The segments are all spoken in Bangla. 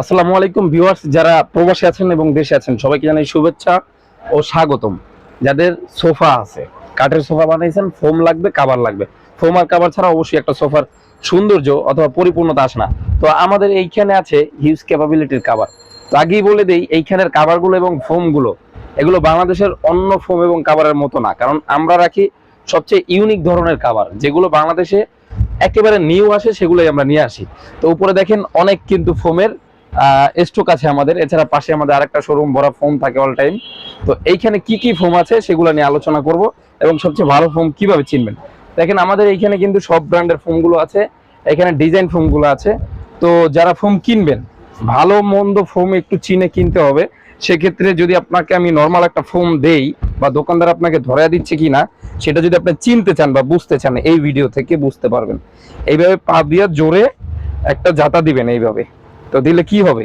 আসসালামু আলাইকুম ভিউয়ার্স, যারা প্রবাসী আছেন এবং দেশে আছেন, সবাইকে জানাই শুভেচ্ছা ও স্বাগতম। যাদের সোফা আছে, কাঠের সোফা বানাইছেন ফোম লাগবে কাভার লাগবে। ফোম আর কাভার ছাড়া অবশ্যই একটা সোফার সৌন্দর্য অথবা পরিপূর্ণতা আসে না। তো আমাদের এইখানে আছে হিউজ ক্যাপাবিলিটির কাভার তো আগেই বলে দেই, এইখানের কাভারগুলো এবং ফোমগুলো, এগুলো বাংলাদেশের অন্য ফোম এবং কাভারের মতো না। কারণ আমরা রাখি সবচেয়ে ইউনিক ধরনের কাভার যেগুলো বাংলাদেশে একেবারে নিউ আসে, সেগুলোই আমরা নিয়ে আসি। তো উপরে দেখেন অনেক কিন্তু ফোমের স্টক আছে আমাদের। এছাড়া পাশে আমাদের আরেকটা শোরুম ভরা ফোম থাকে অল টাইম তো এইখানে কি কি ফোম আছে সেগুলো নিয়ে আলোচনা করব। এবং সবচেয়ে ভালো ফোম কীভাবে চিনবেন? দেখেন, আমাদের এইখানে কিন্তু সব ব্র্যান্ডের ফোমগুলো আছে। এখানে ডিজাইন ফোমগুলো আছে। তো যারা ফোম কিনবেন, ভালো, মন্দ ফোম একটু চিনে কিনতে হবে। সেক্ষেত্রে যদি আপনাকে আমি নর্মাল একটা ফোম দেই বা দোকানদার আপনাকে ধরা দিচ্ছে কিনা, সেটা যদি আপনি চিনতে চান বা বুঝতে চান, এই ভিডিও থেকে বুঝতে পারবেন। এইভাবে পা দিয়ে জোরে একটা জাতা দিবেন এইভাবে। তো দিলে কি হবে?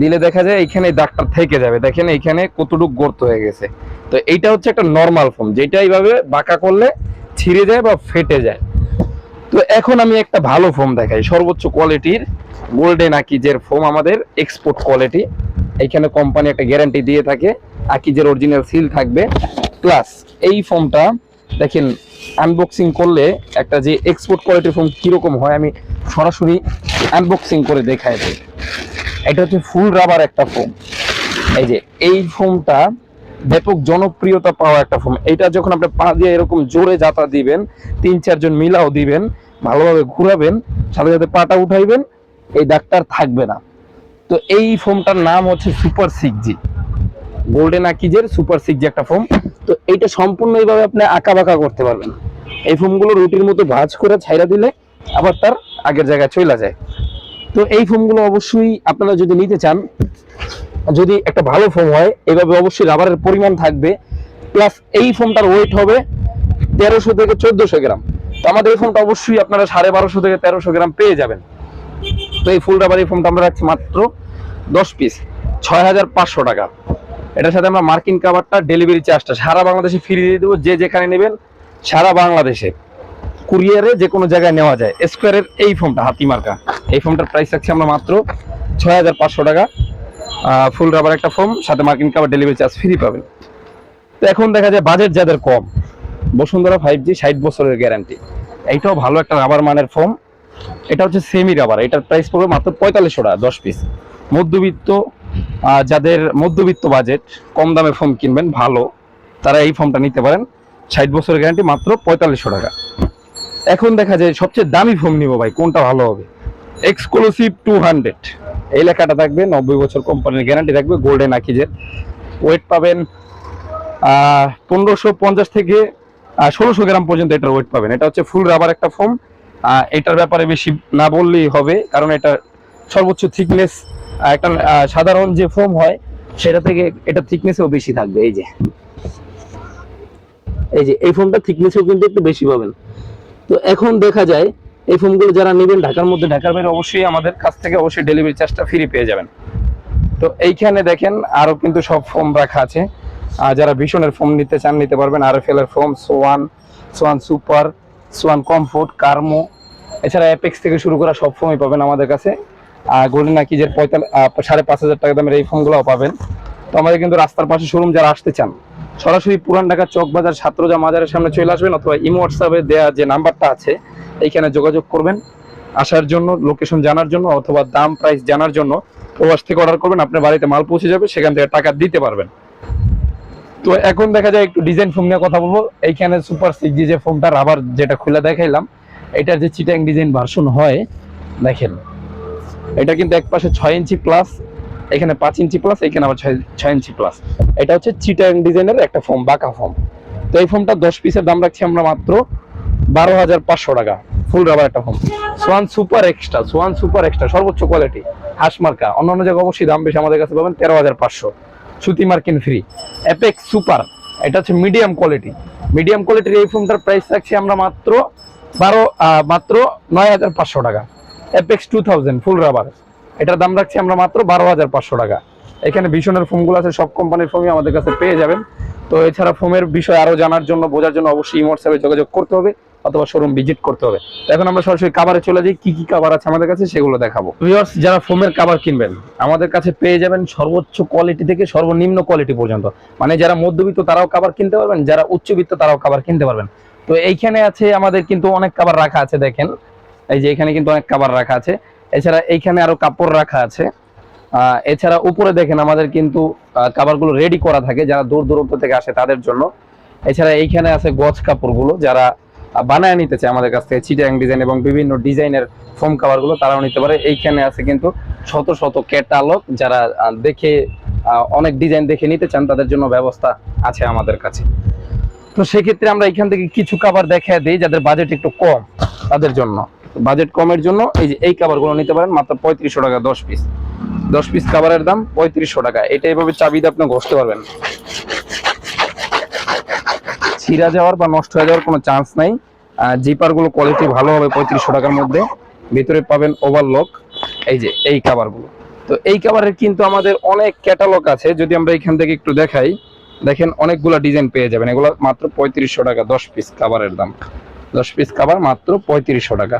দিলে দেখা যায় এইখানে দাগটা থেকে যাবে। দেখেন এইখানে কতটুকু গর্ত হয়ে গেছে। তো এইটা হচ্ছে একটা নর্মাল ফর্ম যেটা এইভাবে বাঁকা করলে ছিঁড়ে যায় বা ফেটে যায়। তো এখন আমি একটা ভালো ফোম দেখাই। সর্বোচ্চ কোয়ালিটির গোল্ডেন আকিজের ফোম আমাদের এক্সপোর্ট কোয়ালিটি এইখানে কোম্পানি একটা গ্যারান্টি দিয়ে থাকে, আকিজের অরিজিনাল সিল থাকবে। প্লাস এই ফোমটা দেখেন আনবক্সিং করলে একটা যে এক্সপোর্ট কোয়ালিটির ফোম কীরকম হয়, আমি সরাসরি আনবক্সিং করে দেখাই দিই। এটা হচ্ছে ফুল রাবার একটা ফোম এই যে, এই ফোমটা ব্যাপক জনপ্রিয়তা পাওয়া একটা ফোম এটা যখন আপনি পা দিয়ে এরকম জোরে যাতা দিবেন, তিন চারজন মিলাও দিবেন, ভালোভাবে ঘুরাবেন, সাথে সাথে পাটা উঠাইবেন, এই ডাক্তার থাকবে না। তো এই ফোমটার নাম হচ্ছে সুপার সিক্স জি গোল্ডেন আকিজের সুপার সিক্স জি একটা ফোম তো এইটা সম্পূর্ণ এইভাবে আপনি আঁকা বাঁকা করতে পারবেন। এই ফোমগুলো রুটির মতো ভাঁজ করে ছাইরা দিলে আবার তার আগের জায়গায় চলে যায়। তো এই ফোমগুলো অবশ্যই আপনারা যদি নিতে চান, যদি একটা ভালো ফোম হয়, এভাবে অবশ্যই রাবারের পরিমাণ থাকবে। প্লাস এই ফোমটার ওয়েট হবে তেরোশো থেকে চোদ্দশো গ্রাম। তো আমাদের এই ফোমটা অবশ্যই আপনারা সাড়ে বারোশো থেকে তেরোশো গ্রাম পেয়ে যাবেন। তো এই ফুল রাবার এই ফোমটা আমরা রাখছি মাত্র দশ পিস ছয় হাজার পাঁচশো টাকা। এটার সাথে আমরা মার্কিন কাভারটা ডেলিভারি চার্জটা সারা বাংলাদেশে ফ্রি দিয়ে দেবো, যে যেখানে নেবেন সারা বাংলাদেশে। কুরিয়ারে যে কোনো জায়গায় নেওয়া যায়। স্কোয়ারের এই ফোমটা হাতি মার্কা। এই ফোমটার প্রাইস রাখছি আমরা মাত্র ছয় হাজার পাঁচশো টাকা। ফুল রাবার একটা ফোম সাথে মার্কিন কাভার ডেলিভারি চার্জ ফ্রি পাবেন। তো এখন দেখা যায় বাজেট যাদের কম, বসুন্ধরা ফাইভ জি ষাট বছরের গ্যারান্টি এইটাও ভালো একটা রাবার মানের ফোম এটা হচ্ছে সেমি রাবার এটার প্রাইস পড়বে মাত্র পঁয়তাল্লিশশো টাকা, দশ পিস মধ্যবিত্ত যাদের মধ্যবিত্ত বাজেট কম দামে ফোম কিনবেন, ভালো, তারা এই ফোমটা নিতে পারেন। ষাট বছরের গ্যারান্টি মাত্র পঁয়তাল্লিশশো টাকা। এখন দেখা যায় সবচেয়ে দামি ফোম নিব ভাই, কোনটা ভালো হবে? এক্সক্লুসিভ টু হান্ড্রেড এই লেখাটা থাকবে, নব্বই বছর কোম্পানির গ্যারান্টি থাকবে গোল্ডেন আকিজের। ওয়েট পাবেন পনেরোশো পঞ্চাশ থেকে ষোলোশো গ্রাম পর্যন্ত এটার ওয়েট পাবেন। এটা হচ্ছে ফুল রাবার একটা ফোম এটার ব্যাপারে বেশি না বললেই হবে, কারণ এটা সর্বোচ্চ থিকনেস একটা সাধারণ যে ফোম হয়, সেটা থেকে এটা থিকনেসও বেশি থাকবে, এই যে। এই যে, এই ফোমটা থিকনেসও কিন্তু একটু বেশি পাবেন। তো এখন দেখা যায়, এই ফোমগুলো যারা নেবেন ঢাকার মধ্যে, ঢাকার বাইরে অবশ্যই আমাদের কাছ থেকে অবশ্যই ডেলিভারি চার্জটা ফ্রি পেয়ে যাবেন। তো এইখানে দেখেন আরও কিন্তু সব ফোম রাখা আছে। আর যারা ভীষণের ফোম নিতে চান, নিতে পারবেন। আর এফ এল এর foam, Swan Swan super, Swan comfort, কার্মো। এছাড়া অ্যাপেক্স থেকে শুরু করা সব ফোমই পাবেন আমাদের কাছে। গোল্ডেন আকিজের পঁয়তাল্লিশ সাড়ে পাঁচ হাজার টাকা দামের এই ফোনগুলোও পাবেন। তো আমাদের কিন্তু রাস্তার পাশে শোরুম যারা আসতে চান, সরাসরি পুরান ঢাকা চক বাজার ছাত্রজা মাজারের সামনে চলে আসবেন অথবা ইমো হোয়াটসঅ্যাপে দেওয়া যে নাম্বারটা আছে, এইখানে যোগাযোগ করবেন। আসার জন্য লোকেশন জানার জন্য অথবা দাম প্রাইস জানার জন্য প্রবাস থেকে অর্ডার করবেন, আপনার বাড়িতে মাল পৌঁছে যাবে, সেখান থেকে টাকা দিতে পারবেন। তো এখন দেখা যায় একটু ডিজাইন ফোন নিয়ে কথা বলব। এইখানে সুপার সিক্স জি যে ফোমটা রাবার যেটা খুলে দেখাইলাম, এটার যে চিটাং ডিজাইন ভার্সন হয়, দেখেন। এটা কিন্তু এক পাশে ছয় ইঞ্চি প্লাস এখানে পাঁচ ইঞ্চি প্লাস এখানে আবার ছয় ইঞ্চি প্লাস এটা হচ্ছে চিটাং ডিজাইনের একটা ফোম বাঁকা ফোম তো এই ফোমটা দশ পিসের দাম রাখছি আমরা মাত্র বারো হাজার পাঁচশো টাকা। ফুল রাবার একটা foam Swan super extra Swan super extra সর্বোচ্চ কোয়ালিটি হাঁস মার্কা অন্যান্য জায়গায় অবশ্যই দাম বেশি, আমাদের কাছে পাবেন তেরো হাজার পাঁচশো। সুতি মার্কিন ফ্রি অ্যাপেক্স সুপার এটা হচ্ছে মিডিয়াম কোয়ালিটি মিডিয়াম কোয়ালিটির এই ফোনটার প্রাইস রাখছি আমরা মাত্র বারো মাত্র নয় হাজার পাঁচশো টাকা। Apex two thousand full rubber এটার দাম রাখছি আমরা মাত্র বারো হাজার পাঁচশো টাকা। এখানে ভীষণের ফোমগুলো আছে, সব কোম্পানির ফোমই আমাদের কাছে পেয়ে যাবেন। তো এছাড়া ফোমের বিষয় আরও জানার জন্য, বোঝার জন্য অবশ্যই হোয়াটসঅ্যাপে যোগাযোগ করতে হবে অথবা শোরুম ভিজিট করতে হবে। এখন আমরা সরাসরি কাবারে চলে যাই, কি কি কাবার আছে আমাদের কাছে সেগুলো দেখাবো। ভিউয়ার্স যারা ফোমের কাবার কিনবেন, আমাদের কাছে পেয়ে যাবেন সর্বোচ্চ কোয়ালিটি থেকে সর্বনিম্ন কোয়ালিটি পর্যন্ত। মানে যারা মধ্যবিত্ত, তারাও কাবার কিনতে পারবেন, যারা উচ্চবিত্ত, তারাও কাবার কিনতে পারবেন। তো এইখানে আছে আমাদের কিন্তু অনেক কাবার রাখা আছে, দেখেন। এই যে এখানে কিন্তু অনেক কাবার রাখা আছে। এছাড়া এইখানে আরও কাপড় রাখা আছে। এছাড়া উপরে দেখেন আমাদের কিন্তু কাবারগুলো রেডি করা থাকে, যারা দূর দূরান্ত থেকে আসে তাদের জন্য। এছাড়া এইখানে আছে গজ কাপড়গুলো, যারা বানায় নিতে চায় আমাদের কাছ থেকে, চিটাং ডিজাইন এবং বিভিন্ন ডিজাইনের ফোম কাভারগুলো তারাও নিতে পারে। এইখানে আছে কিন্তু শত শত ক্যাটালগ যারা দেখে অনেক ডিজাইন দেখে নিতে চান, তাদের জন্য ব্যবস্থা আছে আমাদের কাছে। তো সেক্ষেত্রে আমরা এখান থেকে কিছু কাভার দেখা দিই, যাদের বাজেট একটু কম, তাদের জন্য। বাজেট কমের জন্য এই যে এই কাভারগুলো নিতে পারেন, মাত্র পঁয়ত্রিশশো টাকা দশ পিস দশ পিস কাভারের দাম পঁয়ত্রিশশো টাকা। এটা এভাবে চাবি দিয়ে আপনি ঘষতে পারবেন। ছিঁড়া যাওয়ার বা নষ্ট হয়ে যাওয়ার কোনো চান্স নাই। জিপারগুলো কোয়ালিটি ভালো হবে পঁয়ত্রিশশো টাকার মধ্যে। ভিতরে পাবেন ওভারলক এই যে এই কাভারগুলো তো এই কাভারের কিন্তু আমাদের অনেক ক্যাটালগ আছে। যদি আমরা এখান থেকে একটু দেখাই, দেখেন অনেকগুলো ডিজাইন পেয়ে যাবেন। এগুলো মাত্র পঁয়ত্রিশশো টাকা দশ পিস কাভারের দাম। দশ পিস কাভার মাত্র পঁয়ত্রিশশো টাকা।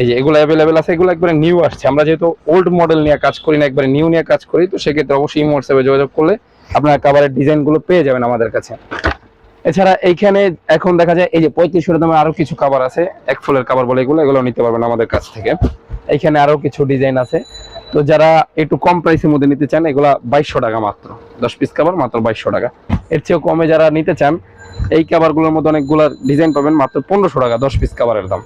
এই যে এগুলো অ্যাভেলেবেল আছে, এগুলো একবারে নিউ আসছে। আমরা যেহেতু ওল্ড মডেল নিয়ে কাজ করি না, একবারে নিউ নিয়ে কাজ করি, তো সেক্ষেত্রে অবশ্যই হোয়াটসঅ্যাপে যোগাযোগ করলে আপনারা কাভারের ডিজাইনগুলো পেয়ে যাবেন আমাদের কাছে। এছাড়া এইখানে এখন দেখা যায়, এই যে পঁয়ত্রিশশো দামে আরও কিছু কাভার আছে, এক ফুলের কাভার বলে এগুলো এগুলো নিতে পারবেন আমাদের কাছ থেকে। এইখানে আরও কিছু ডিজাইন আছে। তো যারা একটু কম প্রাইসের মধ্যে নিতে চান, এগুলা বাইশশো টাকা মাত্র। দশ পিস কাভার মাত্র বাইশশো টাকা। এর চেয়েও কমে যারা নিতে চান, এই কাভারগুলোর মধ্যে অনেকগুলো ডিজাইন পাবেন, মাত্র পনেরোশো টাকা দশ পিস কাভারের দাম।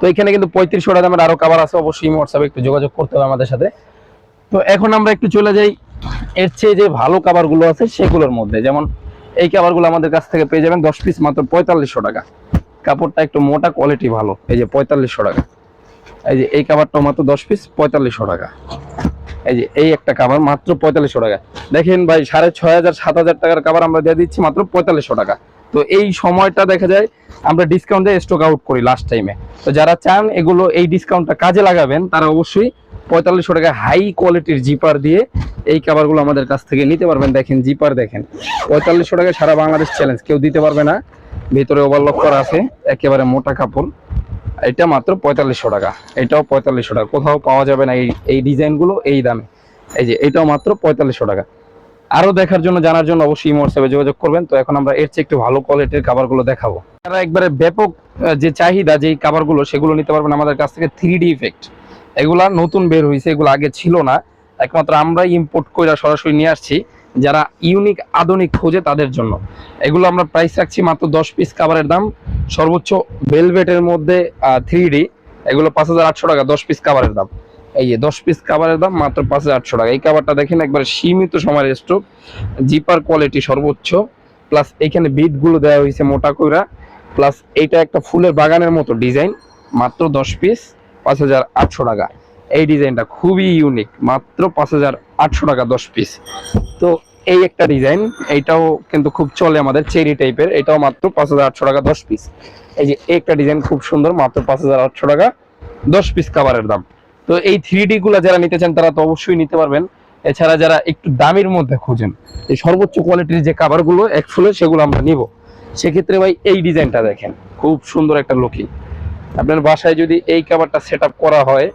তো এখানে কিন্তু পঁয়ত্রিশশো টাকা দামের আরও কাবার আছে, অবশ্যই হোয়াটসঅ্যাপে একটু যোগাযোগ করতে হবে আমাদের সাথে। তো এখন আমরা একটু চলে যাই। এর চেয়ে যে ভালো কাভারগুলো আছে, সেগুলোর মধ্যে। যেমন এই কাভারগুলো আমাদের কাছ থেকে পেয়ে যাবেন দশ পিস মাত্র পঁয়তাল্লিশশো টাকা। কাপড়টা একটু মোটা কোয়ালিটি ভালো, এই যে পঁয়তাল্লিশশো টাকা। এই যে এই কাভারটা মাত্র দশ পিস পঁয়তাল্লিশশো টাকা। এই যে এই একটা কাভার মাত্র পঁয়তাল্লিশশো টাকা। দেখেন ভাই, সাড়ে ছয় হাজার, সাত হাজার টাকার কাবার আমরা দিয়ে দিচ্ছি মাত্র পঁয়তাল্লিশশো টাকা। তো এই সময়টা দেখা যায় আমরা ডিসকাউন্ট দিয়ে স্টক আউট করি লাস্ট টাইমে তো যারা চান এগুলো এই ডিসকাউন্টটা কাজে লাগাবেন, তারা অবশ্যই পঁয়তাল্লিশশো টাকা হাই কোয়ালিটির জিপার দিয়ে এই কাভারগুলো আমাদের কাছ থেকে নিতে পারবেন। দেখেন জিপার দেখেন। পঁয়তাল্লিশশো টাকা সারা বাংলাদেশ চ্যালেঞ্জ কেউ দিতে পারবে না। ভিতরে ওভারলক করা আছে, একেবারে মোটা কাপড়। এটা মাত্র পঁয়তাল্লিশশো টাকা। এটাও পঁয়তাল্লিশশো টাকা। কোথাও পাওয়া যাবে না এই এই ডিজাইনগুলো এই দামে। এই যে, এটাও মাত্র পঁয়তাল্লিশশো টাকা। আরও দেখার জন্য, জানার জন্য অবশ্যই হোয়াটসঅ্যাপে যোগাযোগ করবেন। তো এখন আমরা এর চেয়ে একটু ভালো কোয়ালিটির খাবারগুলো দেখাবো। তারা একবারে ব্যাপক যে চাহিদা যে খাবারগুলো, সেগুলো নিতে পারবেন আমাদের কাছ থেকে থ্রি ডি ইফেক্ট এগুলা নতুন বের হয়েছে এগুলো আগে ছিল না। একমাত্র আমরা ইম্পোর্ট করে সরাসরি নিয়ে আসছি, যারা ইউনিক আধুনিক খোঁজে তাদের জন্য। এগুলো আমরা প্রাইস রাখছি মাত্র দশ পিস কাভারের দাম। সর্বোচ্চ ভেলভেটের মধ্যে থ্রি ডি এগুলো পাঁচ হাজার আটশো টাকা, দশ পিস কাভারের দাম। এই যে দশ পিস কাভারের দাম মাত্র পাঁচ হাজার আটশো টাকা। এই কাভারটা দেখেন একবার সীমিত সময়ের স্টক জিপার কোয়ালিটি সর্বোচ্চ প্লাস এইখানে বিটগুলো দেওয়া হয়েছে মোটা কইরা প্লাস এইটা একটা ফুলের বাগানের মতো ডিজাইন মাত্র দশ পিস পাঁচ হাজার আটশো টাকা। এই ডিজাইনটা খুবই ইউনিক মাত্র পাঁচ হাজার আটশো টাকা দশ পিস তো এই একটা ডিজাইন এইটাও কিন্তু খুব চলে আমাদের চেরি টাইপের এটাও মাত্র পাঁচ হাজার আটশো টাকা দশ পিস এই যে একটা ডিজাইন খুব সুন্দর, মাত্র পাঁচ হাজার আটশো টাকা দশ পিস কাভারের দাম। তো এই থ্রি ডি গুলা যারা নিতে চান, তারা তো অবশ্যই নিতে পারবেন। এছাড়া যারা একটু দামের মধ্যে খোঁজেন, এই সর্বোচ্চ কোয়ালিটির যে কাভারগুলো, এক ফুলে, সেগুলো আমরা নিব। সেক্ষেত্রে ভাই, এই ডিজাইনটা দেখেন, খুব সুন্দর একটা লুকিং আপনার বাসায় যদি এই কাভারটা সেট করা হয়,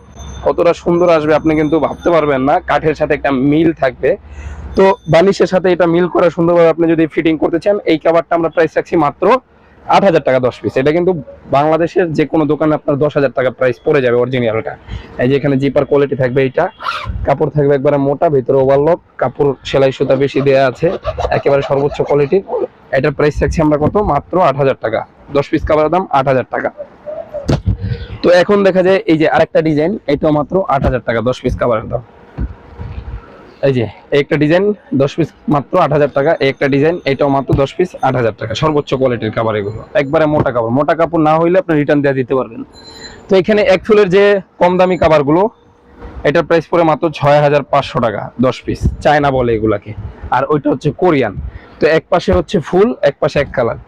কতটা সুন্দর আসবে আপনি কিন্তু ভাবতে পারবেন না। কাঠের সাথে একটা মিল থাকবে। তো বালিশের সাথে এটা মিল করা সুন্দরভাবে আপনি যদি ফিটিং করতে চান, এই কাভারটা আমরা প্রাইস রাখছি মাত্র আট হাজার টাকা দশ পিস এটা কিন্তু বাংলাদেশের যে কোনো দোকানে আপনার দশ হাজার টাকা প্রাইস পড়ে যাবে অরিজিনালটা এই যে এখানে জিপার কোয়ালিটি থাকবে এইটা কাপড় থাকবে একবারে মোটা, ভিতরে ওভারলক কাপড় সেলাই সুতা বেশি দেওয়া আছে, একেবারে সর্বোচ্চ কোয়ালিটি এটার প্রাইস রাখছি আমরা কত? মাত্র আট হাজার টাকা। দশ পিস কাভারের দাম আট হাজার টাকা। তো এখন দেখা যায় এই যে আরেকটা ডিজাইন এটাও মাত্র আট হাজার টাকা, দশ পিস কাভারের দাম। এই যে একটা ডিজাইন দশ পিস মাত্র আট হাজার টাকা একটা ডিজাইন, এটাও মাত্র দশ পিস আট হাজার টাকা, সর্বোচ্চ কোয়ালিটির কাভার এগুলো। একবারে মোটা কাপড় মোটা কাপড় না হইলে আপনি রিটার্ন দিয়ে দিতে পারবেন। তো এখানে এক ফুলের যে কম দামি কাভারগুলো এটার প্রাইস পড়ে মাত্র ছয় হাজার পাঁচশো টাকা, দশ পিস চায়না বলে এগুলাকে। আর ওইটা হচ্ছে কোরিয়ান। তো এক পাশে হচ্ছে ফুল, এক পাশে এক কালার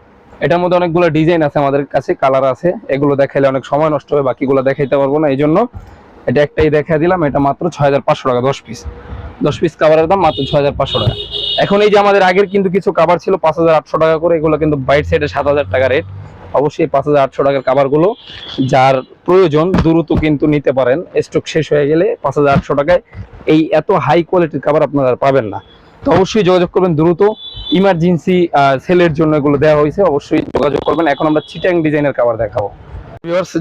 এটার মধ্যে অনেকগুলো ডিজাইন আছে আমাদের কাছে কালার আছে। এগুলো দেখাইলে অনেক সময় নষ্ট হবে, বাকিগুলো দেখাইতে পারব না এই জন্য এটা একটাই দেখা দিলাম, এটা মাত্র ছয় হাজার পাঁচশো টাকা, দশ পিস দশ পিস কাভারের দাম মাত্র ছয় হাজার পাঁচশো টাকা। এখন এই যে আমাদের আগের কিন্তু কিছু কাভার ছিল পাঁচ হাজার আটশো টাকা করে, এগুলো কিন্তু বাইট সাইডে সাত হাজার টাকা রেট অবশ্যই পাঁচ হাজার আটশো টাকার কাভারগুলো যার প্রয়োজন দ্রুত কিন্তু নিতে পারেন। স্টক শেষ হয়ে গেলে পাঁচ হাজার আটশো টাকায় এই এত হাই কোয়ালিটির কাভার আপনারা পাবেন না। তো অবশ্যই যোগাযোগ করবেন দ্রুত। ইমার্জেন্সি সেলের জন্য এগুলো দেওয়া হয়েছে। অবশ্যই যোগাযোগ করবেন। এখন আমরা চিটাং ডিজাইনের কাভার দেখাবো।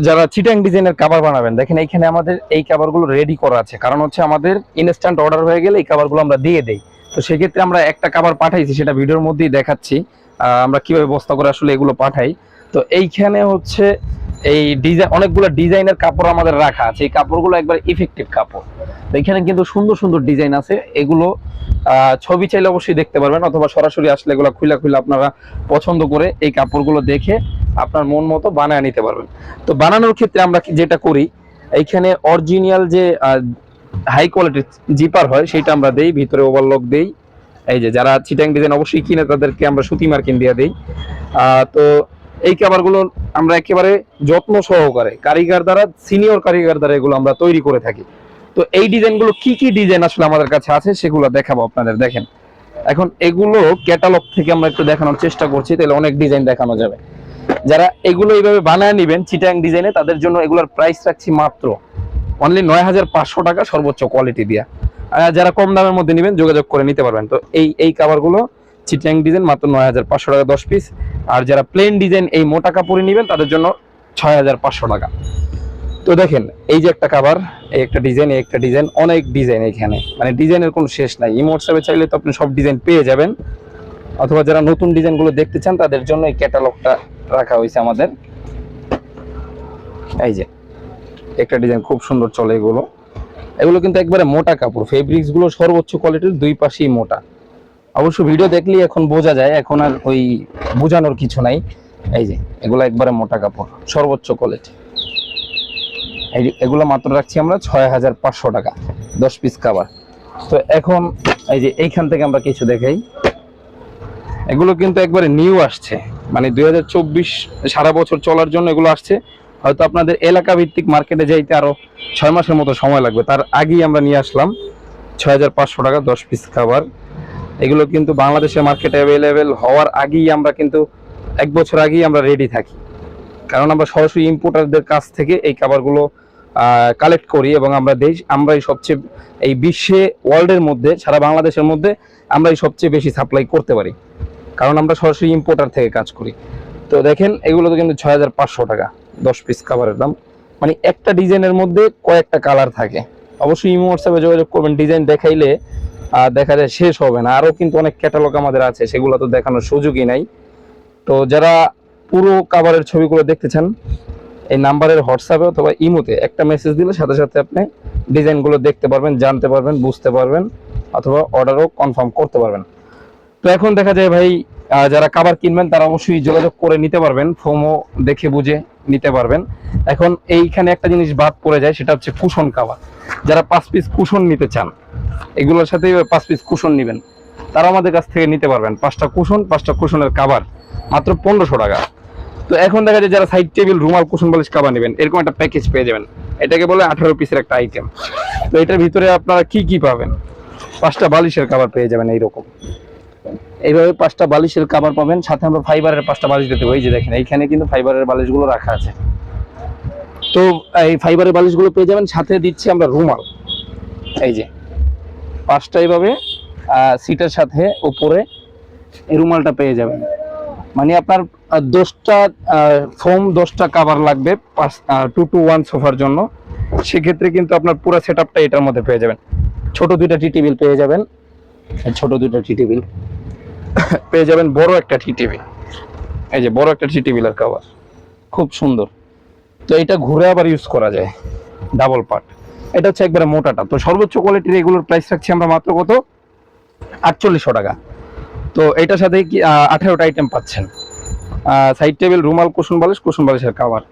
যারা চিটাং ডিজাইনের কাবার বানাবেন, দেখেন এইখানে আমাদের এই কাভারগুলো রেডি করা আছে। কারণ হচ্ছে আমাদের ইনস্ট্যান্ট অর্ডার হয়ে গেলে এই কাভারগুলো আমরা দিয়ে দেই। তো সেক্ষেত্রে আমরা একটা কাবার পাঠাইছি, সেটা ভিডিওর মধ্যেই দেখাচ্ছি। আমরা কীভাবে বস্তা করে আসলে এগুলো পাঠাই। তো এইখানে হচ্ছে এই ডিজাইন অনেকগুলো ডিজাইনের কাপড় আমাদের রাখা আছে। এই কাপড়গুলো একবার ইফেক্টিভ কাপড়। এখানে কিন্তু সুন্দর সুন্দর ডিজাইন আছে। এগুলো ছবি চাইলে অবশ্যই দেখতে পারবেন, অথবা সরাসরি আসলে এগুলো খুলে খুলে আপনারা পছন্দ করে এই কাপড়গুলো দেখে আপনার মন মতো বানায় নিতে পারবেন। তো বানানোর ক্ষেত্রে আমরা যেটা করি, এইখানে অরিজিনাল যে হাই কোয়ালিটির জিপার হয়, সেটা আমরা দেই, ভিতরে ওভারলক দেই। এই যে যারা চিটাং ডিজাইন অবশ্যই কিনে তাদেরকে আমরা সুতি মার্কিন দিয়ে দেই। তো এই কাভারগুলো আমরা একেবারে যত্ন সহকারে, কারিগর দ্বারা সিনিয়র কারিগর দ্বারা এগুলো আমরা তৈরি করে থাকি। তো এই ডিজাইনগুলো কি কি ডিজাইন আসলে আমাদের কাছে আছে সেগুলো দেখাবো আপনাদের, দেখেন। এখন এগুলো ক্যাটালগ থেকে আমরা একটু দেখানোর চেষ্টা করছি, তাহলে অনেক ডিজাইন দেখানো যাবে। যারা এগুলো এইভাবে বানায় নেবেন, চিটাং ডিজাইনে, তাদের জন্য এগুলোর প্রাইস রাখছি মাত্র অনলি নয় হাজার পাঁচশো টাকা সর্বোচ্চ কোয়ালিটি দিয়া। যারা কম দামের মধ্যে নেবেন, যোগাযোগ করে নিতে পারবেন। তো এই এই কাভারগুলো চিটাং ডিজাইন মাত্র নয় হাজার পাঁচশো টাকা দশ পিস আর যারা প্লেন ডিজাইন এই মোটা কাপড়ে নেবেন, তাদের জন্য ছয় হাজার পাঁচশো টাকা। তো দেখেন, এই যে একটা কাভার এই একটা ডিজাইন এই একটা ডিজাইন অনেক ডিজাইন এখানে। মানে ডিজাইনের কোনো শেষ নাই। ইমোট হিসাবে চাইলে তো আপনি সব ডিজাইন পেয়ে যাবেন। অথবা যারা নতুন ডিজাইনগুলো দেখতে চান, তাদের জন্য এই ক্যাটালগটা রাখা হয়েছে আমাদের। এই যে, একটা ডিজাইন খুব সুন্দর চলে এগুলো। এগুলো কিন্তু একবারে মোটা কাপড়। ফেব্রিক্সগুলো সর্বোচ্চ কোয়ালিটির দুই পাশেই মোটা। অবশ্য ভিডিও দেখলেই এখন বোঝা যায়, এখন আর ওই বোঝানোর কিছু নাই। এই যে, এগুলো একবারে মোটা কাপড়, সর্বোচ্চ কোয়ালিটি এগুলো মাত্র রাখছি আমরা ছয় হাজার পাঁচশো টাকা, দশ পিস কাবার তো এখন এই যে, এইখান থেকে আমরা কিছু দেখাই। এগুলো কিন্তু একবারে নিউ আসছে। মানে দুই হাজার চব্বিশ সারা বছর চলার জন্য এগুলো আসছে। হয়তো আপনাদের এলাকা ভিত্তিক মার্কেটে যাইতে আরও ছয় মাসের মতো সময় লাগবে। তার আগেই আমরা নিয়ে আসলাম ছয় হাজার পাঁচশো টাকা দশ পিস খাবার এগুলো কিন্তু বাংলাদেশের মার্কেটে অ্যাভেলেবেল হওয়ার আগেই আমরা কিন্তু, এক বছর আগেই আমরা রেডি থাকি। কারণ আমরা সরাসরি ইম্পোর্টারদের কাছ থেকে এই খাবারগুলো কালেক্ট করি এবং আমরা দেশ, আমরাই সবচেয়ে, এই বিশ্বে ওয়ার্ল্ডের মধ্যে, সারা বাংলাদেশের মধ্যে আমরাই সবচেয়ে বেশি সাপ্লাই করতে পারি। কারণ আমরা সরাসরি ইম্পোর্টার থেকে কাজ করি। তো দেখেন, এগুলো তো কিন্তু ছয় হাজার পাঁচশো টাকা, দশ পিস খাবারের দাম। মানে একটা ডিজাইনের মধ্যে কয়েকটা কালার থাকে। অবশ্যই ইমো হোয়াটসঅ্যাপে যোগাযোগ করবেন ডিজাইন দেখাইলে আহ, দেখা যায় শেষ হবে না। আরও কিন্তু অনেক ক্যাটালগ আমাদের আছে সেগুলো তো দেখানোর সুযোগই নাই। তো যারা পুরো কাভারের ছবিগুলো দেখতে চান এই নাম্বারের হোয়াটসঅ্যাপে অথবা ইমোতে একটা মেসেজ দিলে সাথে সাথে আপনি ডিজাইনগুলো দেখতে পারবেন জানতে পারবেন বুঝতে পারবেন অথবা অর্ডারও কনফার্ম করতে পারবেন। তো এখন দেখা যায় ভাই যারা কাবার কিনবেন, তারা অবশ্যই যোগাযোগ করে নিতে পারবেন ফোমও দেখে বুঝে নিতে পারবেন। এখন এইখানে একটা জিনিস বাদ পড়ে যায়, সেটা হচ্ছে কুশন কাবার যারা পাঁচ পিস কুশন নিতে চান, এগুলোর সাথে পাঁচ পিস কুশন নেবেন। তারা আমাদের কাছ থেকে নিতে পারবেন, পাঁচটা কুশন, পাঁচটা কুশনের কাবার মাত্র পনেরোশো টাকা। তো এখন দেখা যায় যারা সাইড টেবিল রুমাল, কুশন বালিশ কাবার নেবেন, এরকম একটা প্যাকেজ পেয়ে যাবেন। এটাকে বলে আঠারো পিসের একটা আইটেম তো এটার ভিতরে আপনারা কি কি পাবেন? পাঁচটা বালিশের কাবার পেয়ে যাবেন এইরকম। এইভাবে পাঁচটা বালিশের কাবার পাবেন, সাথে আমরা ফাইবারের পাঁচটা বালিশ দিতে এই যে দেখেন, এইখানে কিন্তু ফাইবারের বালিশগুলো রাখা আছে। তো এই ফাইবারের বালিশগুলো পেয়ে যাবেন, সাথে দিচ্ছি আমরা রুমাল। এই যে, পাঁচটা এইভাবে সিটের সাথে ওপরে এই রুমালটা পেয়ে যাবেন। মানে আপনার দশটা ফোম দশটা কাভার লাগবে টু টু ওয়ান সোফার জন্য। সেক্ষেত্রে কিন্তু আপনার পুরো সেট আপটা এটার মধ্যে পেয়ে যাবেন। ছোট দুইটা টি টেবিল পেয়ে যাবেন। ছোট দুটো টি টেবিল। পেয়ে যাবেন বড় একটা টি টেবিল। এই যে বড় একটা টি টেবিলের কাভার খুব সুন্দর। তো এটা ঘুরে আবার ইউজ করা যায়। ডাবল পার্ট এটা হচ্ছে একবারে মোটাটা। তো সর্বোচ্চ কোয়ালিটির এগুলোর প্রাইস রাখছি আমরা মাত্র কত? আটচল্লিশশো টাকা। তো এটার সাথে কি আঠারোটা আইটেম পাচ্ছেন। সাইড টেবিল রুমাল কুসুন বালিশ কুসুন বালিশের কাভার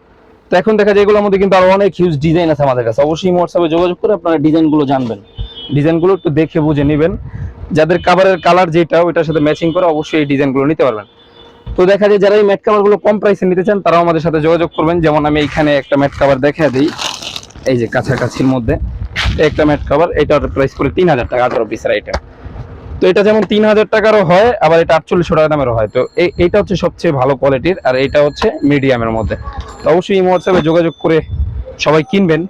তো এখন দেখা যায় এগুলোর মধ্যে কিন্তু আরও অনেক হিউজ ডিজাইন আছে আমাদের কাছে। অবশ্যই হোয়াটসঅ্যাপে যোগাযোগ করে আপনারা ডিজাইনগুলো জানবেন। ডিজাইনগুলো একটু দেখে বুঝে নেবেন। যাদের কাভারের কালার যেটা, ওইটার সাথে ম্যাচিং করে অবশ্যই এই ডিজাইনগুলো নিতে পারবেন। তো দেখা যায় যারা এই ম্যাট কাভারগুলো কম প্রাইসে নিতে চান, তারাও আমাদের সাথে যোগাযোগ করবেন। যেমন আমি এখানে একটা ম্যাট কাভার দেখা দিই। এই যে কাছাকাছির মধ্যে একটা ম্যাট কাভার এটার প্রাইস করে তিন হাজার টাকা, আঠারো পিসের আইটেম তো এটা যেমন তিন হাজার টাকারও হয়, আবার এটা আটচল্লিশশো টাকা দামেরও হয়। তো এই এইটা হচ্ছে সবচেয়ে ভালো কোয়ালিটির আর এটা হচ্ছে মিডিয়ামের মধ্যে। তো অবশ্যই এই হোয়াটসঅ্যাপে যোগাযোগ করে সবাই কিনবেন।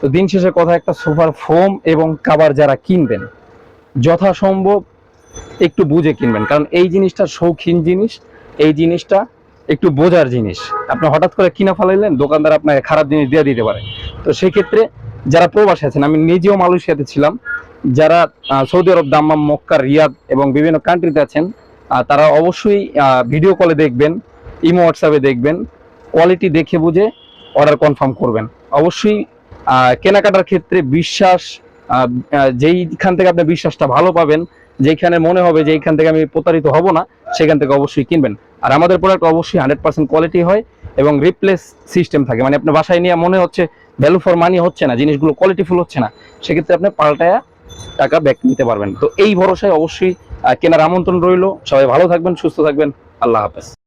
তো দিন শেষে কথা একটা সোফার ফোম এবং কাবার যারা কিনবেন যথাসম্ভব একটু বুঝে কিনবেন। কারণ এই জিনিসটা শৌখিন জিনিস, এই জিনিসটা একটু বোঝার জিনিস। আপনি হঠাৎ করে কিনা ফেলাইলেন, দোকানদার আপনাকে খারাপ জিনিস দিয়ে দিতে পারে। তো সেক্ষেত্রে যারা প্রবাসী আছেন, আমি নিজেও মালয়েশিয়াতে ছিলাম, যারা Saudi Arab, Dammam, Mecca, Riyadh এবং বিভিন্ন কান্ট্রিতে আছেন তারা অবশ্যই ভিডিও কলে দেখবেন, ইমো হোয়াটসঅ্যাপে দেখবেন কোয়ালিটি দেখে বুঝে অর্ডার কনফার্ম করবেন। অবশ্যই কেনাকাটার ক্ষেত্রে বিশ্বাস যেইখান থেকে আপনি বিশ্বাসটা ভালো পাবেন যেখানে মনে হবে যে এইখান থেকে আমি প্রতারিত হব না, সেখান থেকে অবশ্যই কিনবেন। আর আমাদের প্রোডাক্ট অবশ্যই হান্ড্রেড পার্সেন্ট কোয়ালিটি হয় এবং রিপ্লেস সিস্টেম থাকে। মানে আপনার বাসায় নিয়ে মনে হচ্ছে ভ্যালু ফর মানি হচ্ছে না, জিনিসগুলো কোয়ালিটিফুল হচ্ছে না, সেক্ষেত্রে আপনি পাল্টায়া টাকা ব্যাক নিতে পারবেন। তো এই ভরসায় অবশ্যই কেনার আমন্ত্রণ রইল। সবাই ভালো থাকবেন, সুস্থ থাকবেন। আল্লাহ হাফেজ।